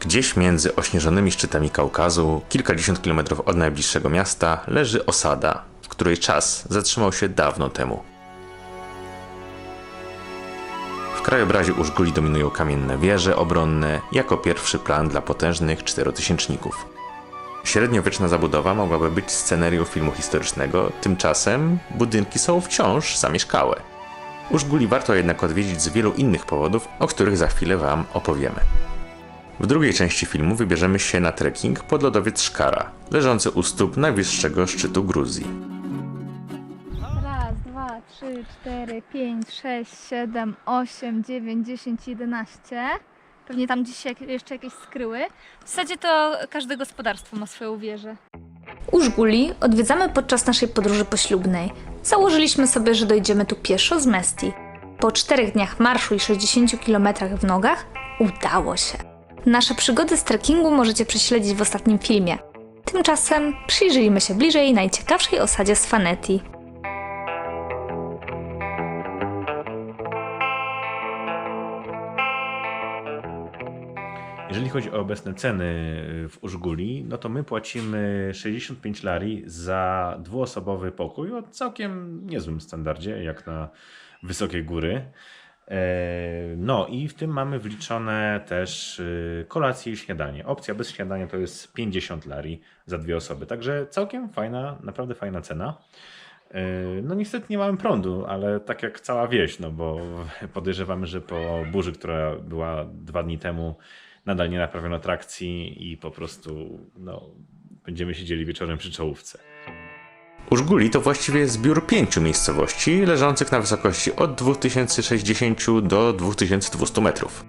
Gdzieś między ośnieżonymi szczytami Kaukazu, kilkadziesiąt kilometrów od najbliższego miasta, leży osada, w której czas zatrzymał się dawno temu. Krajobrazie Użguli dominują kamienne wieże obronne jako pierwszy plan dla potężnych czterotysięczników. Średniowieczna zabudowa mogłaby być scenerią filmu historycznego, tymczasem budynki są wciąż zamieszkałe. Użguli warto jednak odwiedzić z wielu innych powodów, o których za chwilę Wam opowiemy. W drugiej części filmu wybierzemy się na trekking pod lodowiec Szkara, leżący u stóp najwyższego szczytu Gruzji. Raz, dwa, trzy, cztery, pięć, sześć, siedem, osiem, dziewięć, dziesięć, jedenaście. Pewnie tam gdzieś jak- jeszcze jakieś skryły. W zasadzie to każde gospodarstwo ma swoją wieżę. Użguli odwiedzamy podczas naszej podróży poślubnej. Założyliśmy sobie, że dojdziemy tu pieszo z Mesti. Po czterech dniach marszu i 60 km w nogach udało się. Nasze przygody z trekkingu możecie prześledzić w ostatnim filmie. Tymczasem przyjrzyjmy się bliżej najciekawszej osadzie z Faneti. Jeżeli chodzi o obecne ceny w Użguli, no to my płacimy 65 lari za dwuosobowy pokój o całkiem niezłym standardzie, jak na wysokie góry. E, No i w tym mamy wliczone też y, kolację i śniadanie. Opcja bez śniadania to jest 50 lari za dwie osoby, także całkiem fajna, naprawdę fajna cena. E, No niestety nie mamy prądu, ale tak jak cała wieś, no bo podejrzewamy, że po burzy, która była dwa dni temu, nadal nie naprawiono trakcji i po prostu no, będziemy siedzieli wieczorem przy czołówce. Użguli to właściwie zbiór pięciu miejscowości leżących na wysokości od 2060 do 2200 metrów.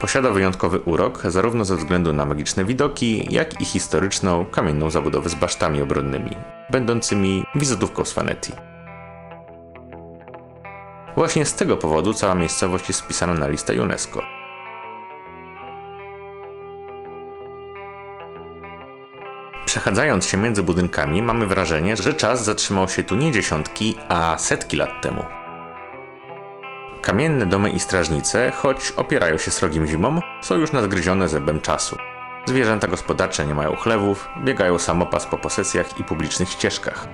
Posiada wyjątkowy urok zarówno ze względu na magiczne widoki, jak i historyczną kamienną zabudowę z basztami obronnymi, będącymi wizytówką z Faneti. Właśnie z tego powodu cała miejscowość jest wpisana na listę UNESCO. Przechadzając się między budynkami, mamy wrażenie, że czas zatrzymał się tu nie dziesiątki, a setki lat temu. Kamienne domy i strażnice, choć opierają się srogim zimom, są już nadgryzione zębem czasu. Zwierzęta gospodarcze nie mają chlewów, biegają samopas po posesjach i publicznych ścieżkach.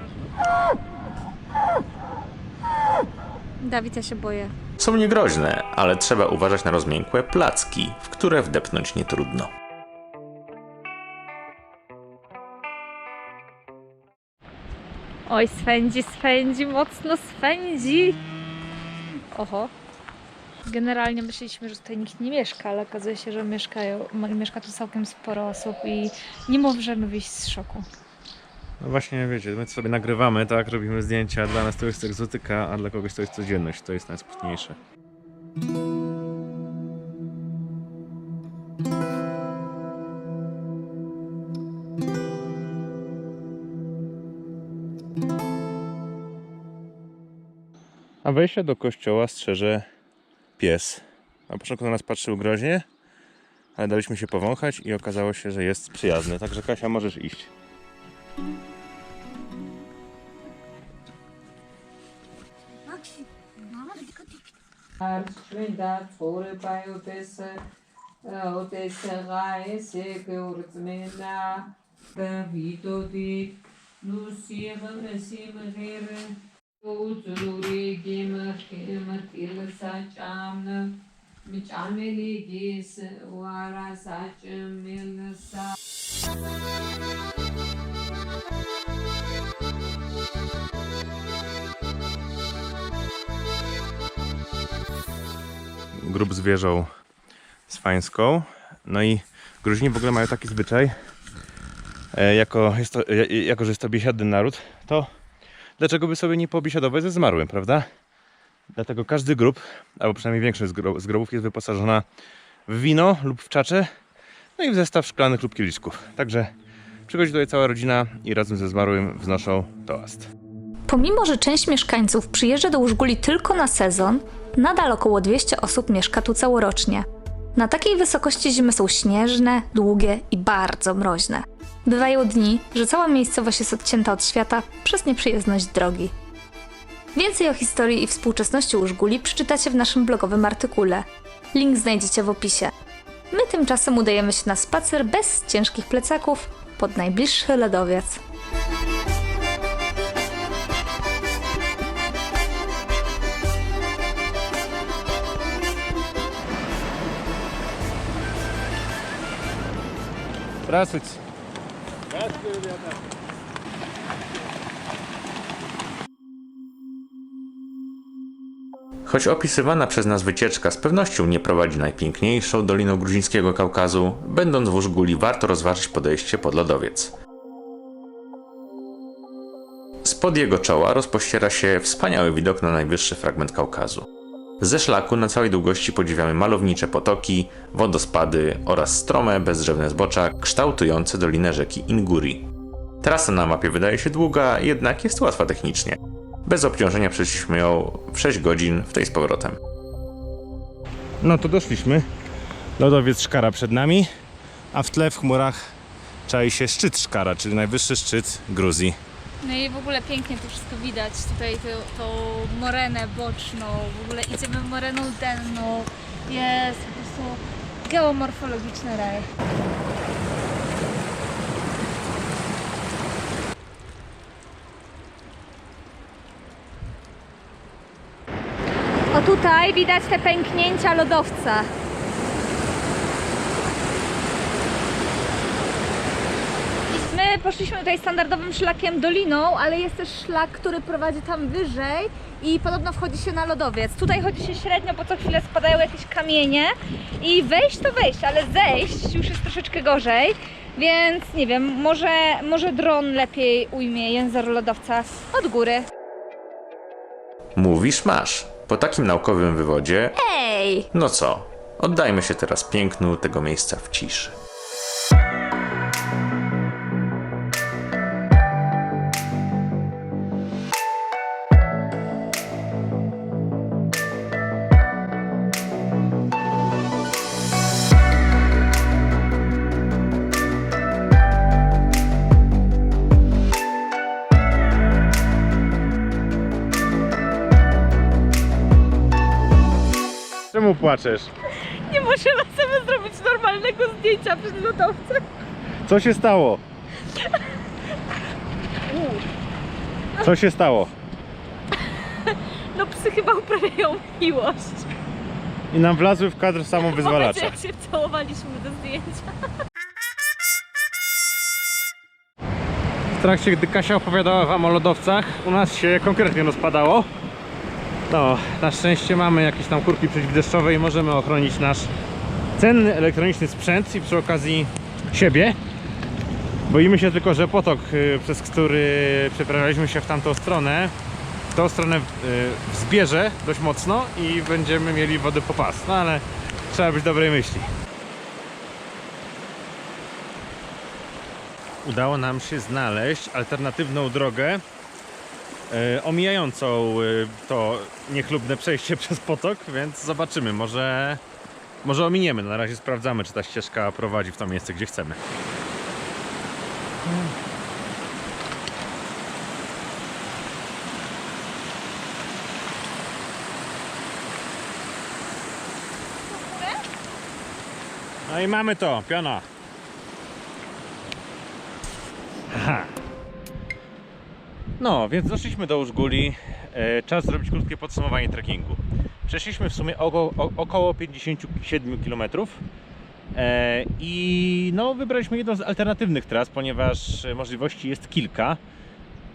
Dawid, ja się boję. Są niegroźne, ale trzeba uważać na rozmiękłe placki, w które wdepnąć nie trudno. Oj, swędzi, swędzi, mocno swędzi. Oho. Generalnie myśleliśmy, że tutaj nikt nie mieszka, ale okazuje się, że mieszkają, mieszka tu całkiem sporo osób i nie możemy wyjść z szoku. No właśnie, wiecie, my sobie nagrywamy, tak, robimy zdjęcia, dla nas to jest egzotyka, a dla kogoś to jest codzienność, to jest najsmutniejsze. A wejście do kościoła strzeże pies. Na początku na nas patrzył groźnie, ale daliśmy się powąchać i okazało się, że jest przyjazny. Także Kasia, możesz iść. Arschwinda vor bei Odessa, Odessa reise geurtsmena, Davido Milsa. grób zwierzą swańską. No i Gruzini w ogóle mają taki zwyczaj, jako, jest to, e, jako że jest to biesiadny naród, to dlaczego by sobie nie pobiesiadować ze zmarłym, prawda? Dlatego każdy grób, albo przynajmniej większość z gro- z grobów jest wyposażona w wino lub w czacze, no i w zestaw szklanych lub kieliszków. Także przychodzi tutaj cała rodzina i razem ze zmarłym wznoszą toast. Pomimo, że część mieszkańców przyjeżdża do Użguli tylko na sezon, nadal około 200 osób mieszka tu całorocznie. Na takiej wysokości zimy są śnieżne, długie i bardzo mroźne. Bywają dni, że cała miejscowość jest odcięta od świata przez nieprzyjazność drogi. Więcej o historii i współczesności Użguli przeczytacie w naszym blogowym artykule. Link znajdziecie w opisie. My tymczasem udajemy się na spacer bez ciężkich plecaków pod najbliższy lodowiec. Здравствуйте. Choć opisywana przez nas wycieczka z pewnością nie prowadzi najpiękniejszą doliną gruzińskiego Kaukazu, będąc w Użguli warto rozważyć podejście pod lodowiec. Spod jego czoła rozpościera się wspaniały widok na najwyższy fragment Kaukazu. Ze szlaku na całej długości podziwiamy malownicze potoki, wodospady oraz strome, bezdrzewne zbocza kształtujące dolinę rzeki Inguri. Trasa na mapie wydaje się długa, jednak jest łatwa technicznie. Bez obciążenia przeszliśmy ją w 6 godzin w tej z powrotem. No to doszliśmy. Lodowiec Szkara przed nami, a w tle w chmurach czai się szczyt Szkara, czyli najwyższy szczyt Gruzji. No i w ogóle pięknie to wszystko widać. Tutaj tą morenę boczną, w ogóle idziemy moreną denną. Jest po prostu geomorfologiczny raj. O tutaj widać te pęknięcia lodowca. My poszliśmy tutaj standardowym szlakiem doliną, ale jest też szlak, który prowadzi tam wyżej i podobno wchodzi się na lodowiec. Tutaj chodzi się średnio, bo co chwilę spadają jakieś kamienie i wejść to wejść, ale zejść już jest troszeczkę gorzej, więc nie wiem, może, może dron lepiej ujmie język lodowca od góry. Mówisz masz. Po takim naukowym wywodzie, Ej! no co, oddajmy się teraz pięknu tego miejsca w ciszy. Czemu płaczesz? Nie możemy sobie zrobić normalnego zdjęcia przed lodowcem. Co się stało? Co się stało? No psy chyba uprawiają miłość. I nam wlazły w kadr samowyzwalacza. jak się całowaliśmy do zdjęcia. W trakcie, gdy Kasia opowiadała wam o lodowcach, u nas się konkretnie rozpadało. No, na szczęście mamy jakieś tam kurki przeciwdeszczowe i możemy ochronić nasz cenny elektroniczny sprzęt i przy okazji siebie. Boimy się tylko, że potok, y, przez który przeprawialiśmy się w tamtą stronę, tą stronę y, wzbierze dość mocno i będziemy mieli wody po pas. No ale trzeba być dobrej myśli. udało nam się znaleźć alternatywną drogę omijającą e, to niechlubne przejście przez potok, więc zobaczymy, może, może ominiemy. Na razie sprawdzamy, czy ta ścieżka prowadzi w to miejsce, gdzie chcemy. No i mamy to, piona. No, więc doszliśmy do Użguli. E, czas zrobić krótkie podsumowanie trekkingu. Przeszliśmy w sumie około, około 57 km. E, I no, wybraliśmy jedną z alternatywnych tras, ponieważ możliwości jest kilka.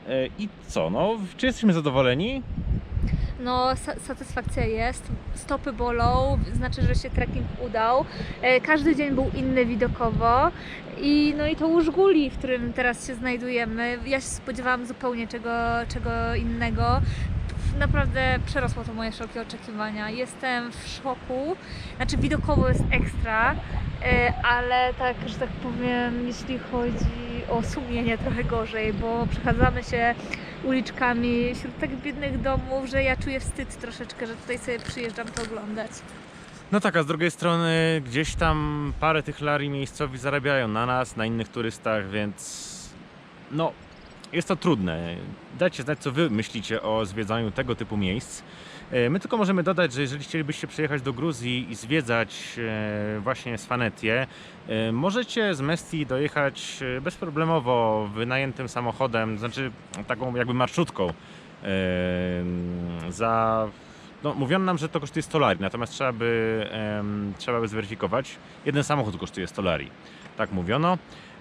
E, I co, no, czy jesteśmy zadowoleni? No, sa- satysfakcja jest. Stopy bolą, znaczy, że się trekking udał. E, Każdy dzień był inny widokowo. I no i to Użguli, w którym teraz się znajdujemy. Ja się spodziewałam zupełnie czego, czego innego. Naprawdę przerosło to moje szerokie oczekiwania. Jestem w szoku. Znaczy widokowo jest ekstra, e, ale tak, że tak powiem, jeśli chodzi o sumienie trochę gorzej, bo przechadzamy się uliczkami wśród tak biednych domów, że ja czuję wstyd troszeczkę, że tutaj sobie przyjeżdżam to oglądać. No tak, a z drugiej strony gdzieś tam parę tych larii miejscowi zarabiają na nas, na innych turystach, więc no jest to trudne. Dajcie znać, co wy myślicie o zwiedzaniu tego typu miejsc. E, My tylko możemy dodać, że jeżeli chcielibyście przyjechać do Gruzji i zwiedzać e, właśnie Sfanetię, e, możecie z Mestii dojechać bezproblemowo wynajętym samochodem, znaczy taką jakby marszutką za no, mówiono nam, że to kosztuje 100 lari, natomiast trzeba by, trzeba by zweryfikować. Jeden samochód kosztuje 100 lari. Tak mówiono.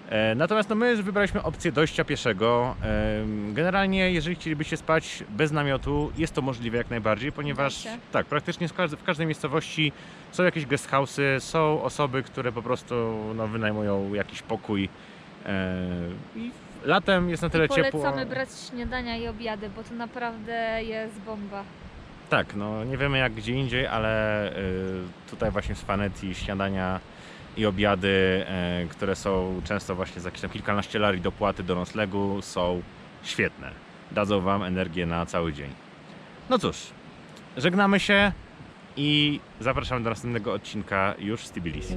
E, natomiast no, my wybraliśmy opcję dojścia pieszego. Em, generalnie, jeżeli chcielibyście spać bez namiotu, jest to możliwe jak najbardziej, ponieważ tak, praktycznie w każdej, miejscowości są jakieś guest house'y, są osoby, które po prostu no, wynajmują jakiś pokój. E, I latem jest na tyle I ciepło. polecamy brać śniadania i obiady, bo to naprawdę jest bomba. Tak, no nie wiemy jak gdzie indziej, ale tutaj właśnie w Fanetii śniadania i obiady, y, które są często właśnie za kilkanaście lari dopłaty do noclegu są świetne. Dadzą Wam energię na cały dzień. No cóż, żegnamy się i zapraszamy do następnego odcinka już z Tbilisi.